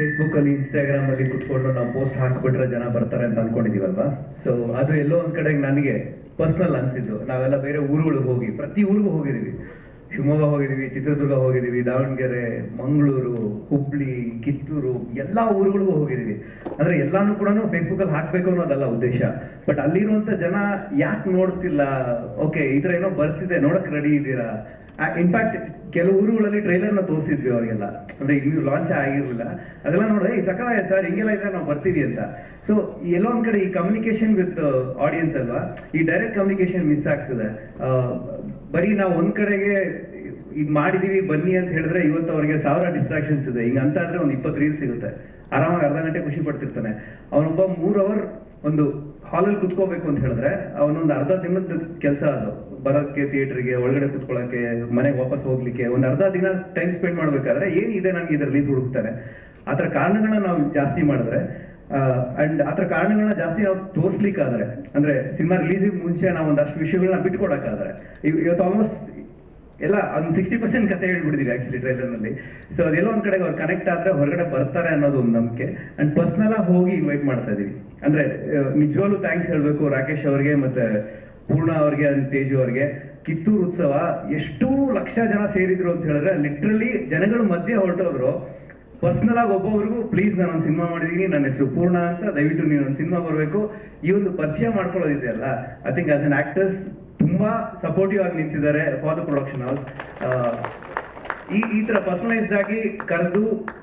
Facebook ಅಲ್ಲಿ Instagram ಅಲ್ಲಿ ಕುತ್ಕೊಂಡು ನಾವು ಪೋಸ್ಟ್ ಹಾಕ್ಬಿಟ್ರೆ ಜನ ಬರ್ತಾರೆ ಅಂತ ಅನ್ಕೊಂಡಿದೀವಲ್ವಾ? ಸೊ ಅದು ಎಲ್ಲೋ ಒಂದ್ ಕಡೆ ನನಗೆ ಪರ್ಸನಲ್ ಅನ್ಸಿದ್ದು. ನಾವೆಲ್ಲ ಬೇರೆ ಊರುಗಳಿಗೆ ಹೋಗಿ, ಪ್ರತಿ ಊರಿಗೂ ಹೋಗಿದೀವಿ. ಶಿವಮೊಗ್ಗ ಹೋಗಿದೀವಿ, ಚಿತ್ರದುರ್ಗ ಹೋಗಿದೀವಿ, ದಾವಣಗೆರೆ, ಮಂಗಳೂರು, ಹುಬ್ಳಿ, ಕಿತ್ತೂರು, ಎಲ್ಲಾ ಊರುಗಳಿಗೂ ಹೋಗಿದೀವಿ. ಅಂದ್ರೆ ಎಲ್ಲಾನು ಕೂಡ ಫೇಸ್ಬುಕ್ ಅಲ್ಲಿ ಹಾಕ್ಬೇಕು ಅನ್ನೋದಲ್ಲ ಉದ್ದೇಶ. ಬಟ್ ಅಲ್ಲಿರುವಂತ ಜನ ಯಾಕೆ ನೋಡ್ತಿಲ್ಲ? ಓಕೆ ಈ ಏನೋ ಬರ್ತಿದೆ, ನೋಡಕ್ ರೆಡಿ ಇದ್ದೀರಾ ಇನ್ಫ್ಯಾಕ್ಟ್ ಕೆಲವು ಊರುಗಳಲ್ಲಿ ಟ್ರೈಲರ್ನ ತೋರಿಸಿದ್ವಿ ಅವರಿಗೆಲ್ಲ. ಅಂದ್ರೆ ಇನ್ನು ಲಾಂಚ್ ಆಗಿರಲಿಲ್ಲ. ಅದೆಲ್ಲ ನೋಡಿದ್ರೆ ಈ ಸಕಾಲ ಸರ್, ಹಿಂಗೆಲ್ಲ ಇದ್ರೆ ನಾವು ಬರ್ತೀವಿ ಅಂತ. ಸೊ ಎಲ್ಲೋ ಒಂದ್ ಕಡೆ ಈ ಕಮ್ಯುನಿಕೇಶನ್ ವಿತ್ ಆಡಿಯನ್ಸ್ ಅಲ್ವಾ, ಈ ಡೈರೆಕ್ಟ್ ಕಮ್ಯುನಿಕೇಶನ್ ಮಿಸ್ ಆಗ್ತದೆ. ಬರೀ ನಾವು ಒಂದ್ ಕಡೆಗೆ ಇದ್ ಮಾಡಿದೀವಿ, ಬನ್ನಿ ಅಂತ ಹೇಳಿದ್ರೆ ಇವತ್ತು ಅವ್ರಿಗೆ ಸಾವಿರ ಡಿಸ್ಟ್ರಾಕ್ಷನ್ಸ್ ಇದೆ. ಹಿಂಗ ಅಂತ ಆದ್ರೆ ಒಂದು ಇಪ್ಪತ್ತು ರೀಲ್ ಸಿಗುತ್ತೆ. ಆರಾಮಾಗಿ ಅರ್ಧ ಗಂಟೆ ಖುಷಿ ಪಡ್ತಿರ್ತಾನೆ. ಅವನೊಬ್ಬ ಮೂರ್ ಅವರ್ ಒಂದು ಹಾಲಲ್ಲಿ ಕುತ್ಕೋಬೇಕು ಅಂತ ಹೇಳಿದ್ರೆ, ಅವನೊಂದು ಅರ್ಧ ದಿನದ ಕೆಲಸ ಅದು. ಬರೋಕ್ಕೆ ಥಿಯೇಟರ್ಗೆ ಒಳಗಡೆ ಕುತ್ಕೊಳ್ಳೋಕೆ ಮನೆಗೆ ವಾಪಸ್ ಹೋಗ್ಲಿಕ್ಕೆ, ಒಂದು ಅರ್ಧ ದಿನ ಟೈಮ್ ಸ್ಪೆಂಡ್ ಮಾಡ್ಬೇಕಾದ್ರೆ ಏನಿದೆ ನನಗೆ ಇದರಲ್ಲಿ ಹುಡುಕ್ತಾರೆ ಆತರ ಕಾರಣಗಳನ್ನ ನಾವು ಜಾಸ್ತಿ ಮಾಡಿದ್ರೆ ಅಂಡ್ ಆತರ ಕಾರಣಗಳನ್ನ ಜಾಸ್ತಿ ನಾವು ತೋರಿಸ್ಲಿಕ್ಕಾದ್ರೆ, ಅಂದ್ರೆ ಸಿನಿಮಾ ರಿಲೀಸಿಗೆ ಮುಂಚೆ ನಾವು ಒಂದಷ್ಟು ವಿಷಯಗಳನ್ನ ಬಿಟ್ಕೊಡಕ್ಕಾದ್ರೆ, ಇವ್- ಇವತ್ತು ಆಲ್ಮೋಸ್ಟ್ ಎಲ್ಲ, ಒಂದು ಸಿಕ್ಸ್ಟಿ ಪರ್ಸೆಂಟ್ ಕತೆ ಹೇಳ್ಬಿಟ್ಟಿದೀವಿ ಆಕ್ಚುಲಿ ಟ್ರೈಲರ್ನಲ್ಲಿ ಸೊ ಅದೆಲ್ಲ ಒಂದು ಕಡೆಗೆ ಅವ್ರು ಕನೆಕ್ಟ್ ಆದರೆ ಹೊರಗಡೆ ಬರ್ತಾರೆ ಅನ್ನೋದು ಒಂದು ನಂಬಿಕೆ. ಅಂಡ್ ಪರ್ಸ್ನಲಾಗಿ ಹೋಗಿ ಇನ್ವೈಟ್ ಮಾಡ್ತಾ ಇದೀವಿ. ಅಂದ್ರೆ ನಿಜವಾಗ್ಲು ಥ್ಯಾಂಕ್ಸ್ ಹೇಳ್ಬೇಕು ರಾಕೇಶ್ ಅವ್ರಿಗೆ ಮತ್ತೆ ಪೂರ್ಣ ಅವ್ರಿಗೆ ಅಂಡ್ ತೇಜು ಅವ್ರಿಗೆ. ಕಿತ್ತೂರು ಉತ್ಸವ, ಎಷ್ಟು ಲಕ್ಷ ಜನ ಸೇರಿದ್ರು ಅಂತ ಹೇಳಿದ್ರೆ ಲಿಟ್ರಲಿ ಜನಗಳ ಮಧ್ಯೆ ಹೊರಟೋದ್ರು. ಪರ್ಸನಲ್ ಆಗಿ ಒಬ್ಬೊಬ್ರಿಗೂ ಪ್ಲೀಸ್ ನಾನು ಒಂದು ಸಿನಿಮಾ ಮಾಡಿದೀನಿ, ನನ್ನ ಹೆಸರು ಪೂರ್ಣ ಅಂತ, ದಯವಿಟ್ಟು ನೀನು ಒಂದು ಸಿನಿಮಾ ಬರಬೇಕು. ಈ ಒಂದು ಪರಿಚಯ ಮಾಡ್ಕೊಳ್ಳೋದಿದೆಯಲ್ಲ I think as an actors ತುಂಬಾ ಸಪೋರ್ಟಿವ್ ಆಗಿ ನಿಂತಿದ್ದಾರೆ ಫಾರ್ ದ ಪ್ರೊಡಕ್ಷನ್ ಹೌಸ್ ಈ ಈ ತರ ಪರ್ಸನಲೈಸ್ಡ್ ಆಗಿ ಕರೆದು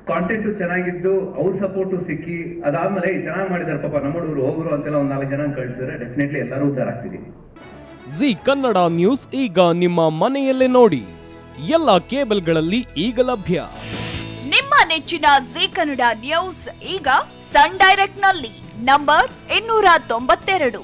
ಕಾಂಟೆಂಟ್ ಚೆನ್ನಾಗಿದ್ದು ಅವ್ರ ಸಪೋರ್ಟ್ ಸಿಕ್ಕಿ ಅದಾದ್ಮೇಲೆ ಚೆನ್ನಾಗಿ ಮಾಡಿದಾರೆ ಪಾಪ ನಮ್ಮ ಹುಡುಗರು ಹೋಗ್ರು ಅಂತೆಲ್ಲ ಒಂದ್ ನಾಲ್ಕು ಜನ ಕಳ್ಸಿದ್ರೆ ಡೆಫಿನೆಟ್ಲಿ ಎಲ್ಲರೂ ಉದ್ದಾರ ಆಗ್ತಿದೀವಿ ಜಿ ಕನ್ನಡ ನ್ಯೂಸ್ ಈಗ ನಿಮ್ಮ ಮನೆಯಲ್ಲೇ ನೋಡಿ. ಎಲ್ಲ ಕೇಬಲ್ಗಳಲ್ಲಿ ಈಗ ಲಭ್ಯ. ನಿಮ್ಮ ನೆಚ್ಚಿನ ಜಿ ಕನ್ನಡ ನ್ಯೂಸ್ ಈಗ ಸನ್ ಡೈರೆಕ್ಟ್ನಲ್ಲಿ ನಂಬರ್ ಇನ್ನೂರ ತೊಂಬತ್ತೆರಡು.